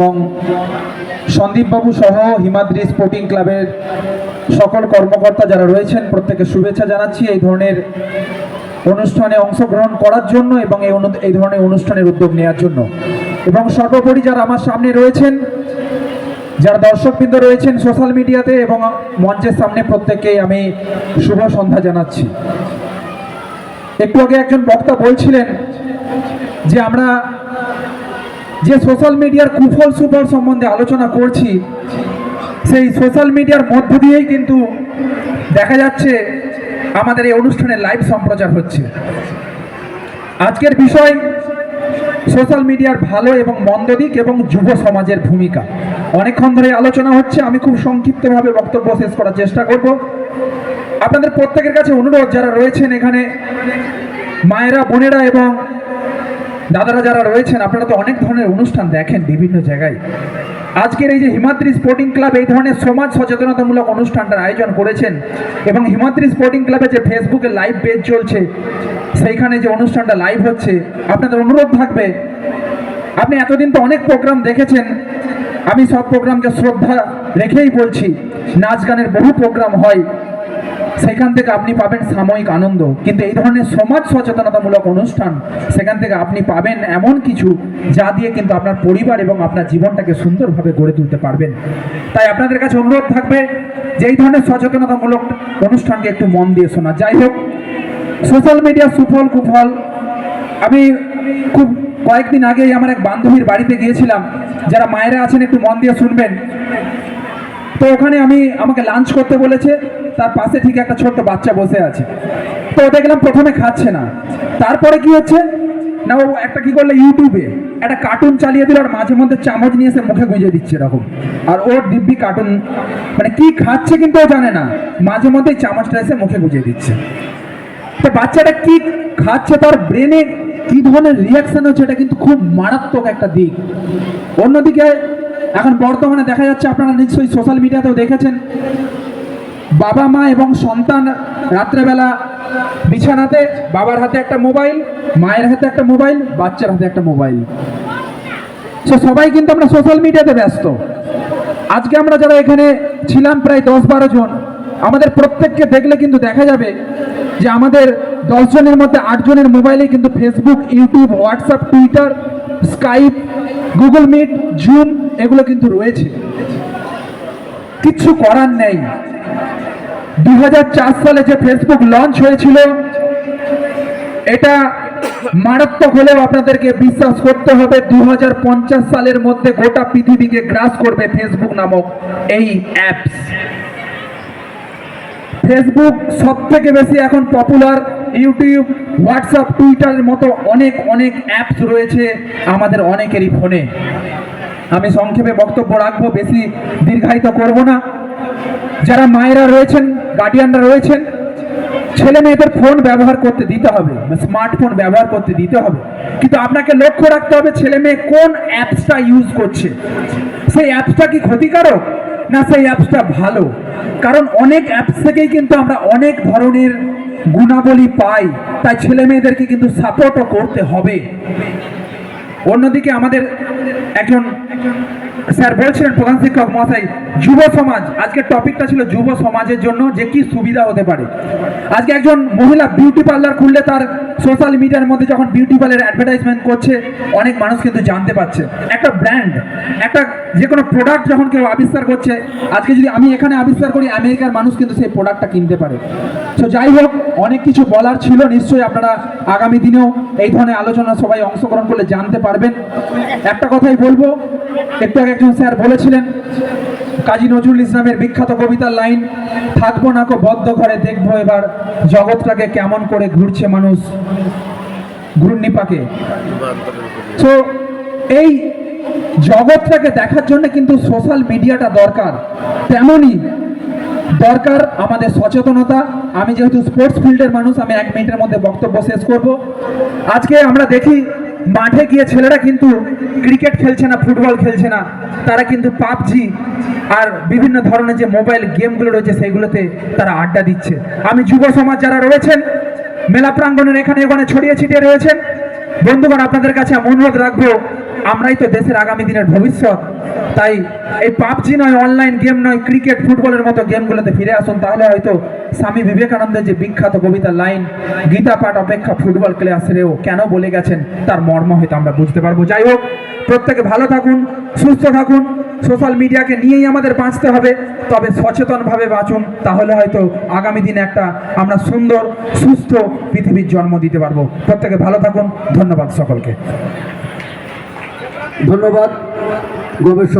এবং সন্দীপবাবু সহ হিমাদ্রি স্পোর্টিং ক্লাবের সকল কর্মকর্তা যারা রয়েছেন প্রত্যেকে শুভেচ্ছা জানাচ্ছি এই ধরনের অনুষ্ঠানে অংশগ্রহণ করার জন্য এবং এই এই ধরনের অনুষ্ঠানের উদ্যোগ নেওয়ার জন্য। এবং সর্বোপরি যারা আমার সামনে রয়েছেন, যারা দর্শকবৃন্দ রয়েছেন সোশ্যাল মিডিয়াতে এবং মঞ্চের সামনে, প্রত্যেককে আমি শুভ সন্ধ্যা জানাচ্ছি। একটু আগে একজন বক্তা বলছিলেন যে আমরা যে সোশ্যাল মিডিয়ার কুফল সুফল সম্বন্ধে আলোচনা করছি, সেই সোশ্যাল মিডিয়ার মধ্য দিয়েই কিন্তু দেখা যাচ্ছে আমাদের এই অনুষ্ঠানে লাইভ সম্প্রচার হচ্ছে। আজকের বিষয় সোশ্যাল মিডিয়ার ভালো এবং মন্দ দিক এবং যুব সমাজের ভূমিকা। অনেকক্ষণ ধরে আলোচনা হচ্ছে, আমি খুব সংক্ষিপ্তভাবে বক্তব্য শেষ করার চেষ্টা করব। আপনাদের প্রত্যেকের কাছে অনুরোধ, যারা রয়েছেন এখানে, মায়েরা, বোনেরা এবং দাদারা যারা রয়েছেন, আপনারা তো অনেক ধরনের অনুষ্ঠান দেখেন বিভিন্ন জায়গায়। আজকের এই যে হিমাদ্রি স্পোর্টিং ক্লাব, এই ধরনের সমাজ সচেতনতামূলক অনুষ্ঠানটার আয়োজন করেছেন এবং হিমাদ্রি স্পোর্টিং ক্লাবে যে ফেসবুকে লাইভ পেজ চলছে, সেইখানে যে অনুষ্ঠানটা লাইভ হচ্ছে, আপনাদের অনুরোধ থাকবে। আপনি এতদিন তো অনেক প্রোগ্রাম দেখেছেন, আমি সব প্রোগ্রামকে শ্রদ্ধা রেখেই বলছি, নাচ গানের বহু প্রোগ্রাম হয়। সেখান থেকে আপনি পাবেন সাময়িক আনন্দ। কিন্তু এই ধরনের সমাজ সচেতনতামূলক অনুষ্ঠান, সেখান থেকে আপনি পাবেন এমন কিছু যা দিয়ে কিন্তু আপনার পরিবার এবং আপনার জীবনটাকে সুন্দরভাবে গড়ে তুলতে পারবেন। তাই আপনাদের কাছে অনুরোধ থাকবে যে এই ধরনের সচেতনতামূলক অনুষ্ঠানকে একটু মন দিয়ে শোনা। যাই হোক, সোশ্যাল মিডিয়া সুফল কুফল। আমি খুব কয়েকদিন আগেই আমার এক বান্ধবীর বাড়িতে গিয়েছিলাম। যারা মায়েরা আছেন, একটু মন দিয়ে শুনবেন। তো ওখানে আমি, আমাকে লাঞ্চ করতে বলেছে। তার পাশে ঠিক একটা ছোট্ট বাচ্চা বসে আছে। তো দেখলাম প্রথমে খাচ্ছে না। তারপরে কি হচ্ছে? না, ও একটা কি করল? ইউটিউবে একটা কার্টুন চালিয়ে দিল আর মাঝে মধ্যে চামচ নিয়ে এসে মুখে গুঁজে দিচ্ছে এরকম। আর ওর দিব্যি কার্টুন মানে কি খাচ্ছে কিন্তু ও জানে না। মাঝে মধ্যেই চামচটা এসে মুখে গুঁজে দিচ্ছে। তো বাচ্চাটা কি খাচ্ছে? তার ব্রেনে কি ধরনের রিয়াকশন হচ্ছে? এটা কিন্তু খুব মারাত্মক একটা দিক। অন্যদিকে এখন বর্তমানে দেখা যাচ্ছে, আপনারা নিশ্চয়ই সোশ্যাল মিডিয়াতেও দেখেছেন। বাবা, মা এবং সন্তান রাত্রেবেলা বিছানাতে, বাবার হাতে একটা মোবাইল, মায়ের হাতে একটা মোবাইল, বাচ্চার হাতে একটা মোবাইল। সো সবাই কিন্তু আমরা সোশ্যাল মিডিয়াতে ব্যস্ত। আজকে আমরা যারা এখানে ছিলাম প্রায় দশ বারো জন, আমাদের প্রত্যেককে দেখলে কিন্তু দেখা যাবে যে আমাদের দশজনের মধ্যে আটজনের মোবাইলে কিন্তু Facebook YouTube WhatsApp Twitter Skype Google Meet Zoom এগুলো কিন্তু রয়েছে। কিচ্ছু করার নেই। দু হাজার চার সালে যে ফেসবুক লঞ্চ হয়েছিল, এটা মারাত্মক হলেও আপনাদেরকে বিশ্বাস করতে হবে দু হাজার পঞ্চাশ সালের মধ্যে গোটা পৃথিবীকে গ্রাস করবে ফেসবুক নামক এই অ্যাপস ফেসবুক সব থেকে বেশি এখন পপুলার ইউটিউব হোয়াটসঅ্যাপ টুইটারের মতো অনেক অনেক অ্যাপস রয়েছে আমাদের অনেকেরই ফোনে আমি সংক্ষেপে বক্তব্য রাখব, বেশি দীর্ঘায়িত করব না। যারা মায়েরা রয়েছেন গার্ডিয়ানরা রয়েছেন, ছেলে মেয়েদের ফোন ব্যবহার করতে দিতে হবে স্মার্টফোন ব্যবহার করতে দিতে হবে। কিন্তু আপনাকে লক্ষ্য রাখতে হবে, ছেলে মেয়ে কোন অ্যাপসটা ইউজ করছে? সেই অ্যাপসটা কি ক্ষতিকারক, না সেই অ্যাপসটা ভালো? কারণ অনেক অ্যাপস থেকেই কিন্তু আমরা অনেক ধরনের গুণাবলী পাই, তাই ছেলে মেয়েদেরকে কিন্তু সাপোর্টও করতে হবে। অন্যদিকে আমাদের একজন স্যার বলছিলেন, প্রধান শিক্ষক মহাশয়, যুব সমাজ, আজকের টপিকটা ছিল যুব সমাজের জন্য যে কি সুবিধা হতে পারে। আজকে একজন মহিলা বিউটি পার্লার খুললে তার সোশ্যাল মিডিয়ার মধ্যে যখন বিউটি পার্লার অ্যাডভার্টাইজমেন্ট করছে, অনেক মানুষ কিন্তু জানতে পারছে। একটা ব্র্যান্ড একটা যে কোনো প্রোডাক্ট যখন কেউ আবিষ্কার করছে, আজকে যদি আমি এখানে আবিষ্কার করি, আমেরিকার মানুষ কিন্তু সেই প্রোডাক্টটা কিনতে পারে। তো যাই হোক, অনেক কিছু বলার ছিল, নিশ্চয়ই আপনারা আগামী দিনেও এই ধরনের আলোচনা সবাই অংশগ্রহণ করলে জানতে পারবেন। একটা কথাই বলব, একটু আগে একজন স্যার বলেছিলেন, কাজী নজরুল ইসলামের বিখ্যাত কবিতার লাইন, থাকব না কো বদ্ধ ঘরে, দেখব এবার জগৎটাকে কেমন করে ঘুরছে মানুষ ঘূর্ণিপাকে। তো এই জগৎটাকে দেখার জন্য কিন্তু সোশ্যাল মিডিয়াটা দরকার। তেমনই দরকার আমাদের সচেতনতা। আমি যেহেতু স্পোর্টস ফিল্ডের মানুষ, আমি এক মিনিটের মধ্যে বক্তব্য শেষ করব। আজকে আমরা দেখি মাঠে গিয়ে ছেলেরা কিন্তু ক্রিকেট খেলছে না, ফুটবল খেলছে না, তারা কিন্তু পাবজি আর বিভিন্ন ধরনের যে মোবাইল গেমগুলো রয়েছে সেইগুলোতে তারা আড্ডা দিচ্ছে। আমি যুব সমাজ যারা রয়েছেন, মেলা প্রাঙ্গণের এখানে ওখানে ছড়িয়ে ছিটিয়ে রয়েছেন, বন্ধুগণ, আপনাদের কাছে অনুরোধ রাখব, আমরাই তো দেশের আগামী দিনের ভবিষ্যৎ। তাই এই পাবজি নয় অনলাইন গেম নয় ক্রিকেট ফুটবলের মতো গেমগুলোতে ফিরে আসুন, তাহলে হয়তো স্বামী বিবেকানন্দের যে বিখ্যাত কবিতা লাইন গীতা পাঠ অপেক্ষা ফুটবল ক্লাসেরেও কেন বলে গেছেন, তার মর্ম হয়তো আমরা বুঝতে পারব। যাই হোক, প্রত্যেকে ভালো থাকুন, সুস্থ থাকুন সোশ্যাল মিডিয়াকে নিয়েই আমাদের বাঁচতে হবে, তবে সচেতনভাবে বাঁচুন, তাহলে হয়তো আগামী দিনে একটা আমরা সুন্দর, সুস্থ পৃথিবীর জন্ম দিতে পারব। প্রত্যেকে ভালো থাকুন, ধন্যবাদ সকলকে। ধন্যবাদ। গবেষক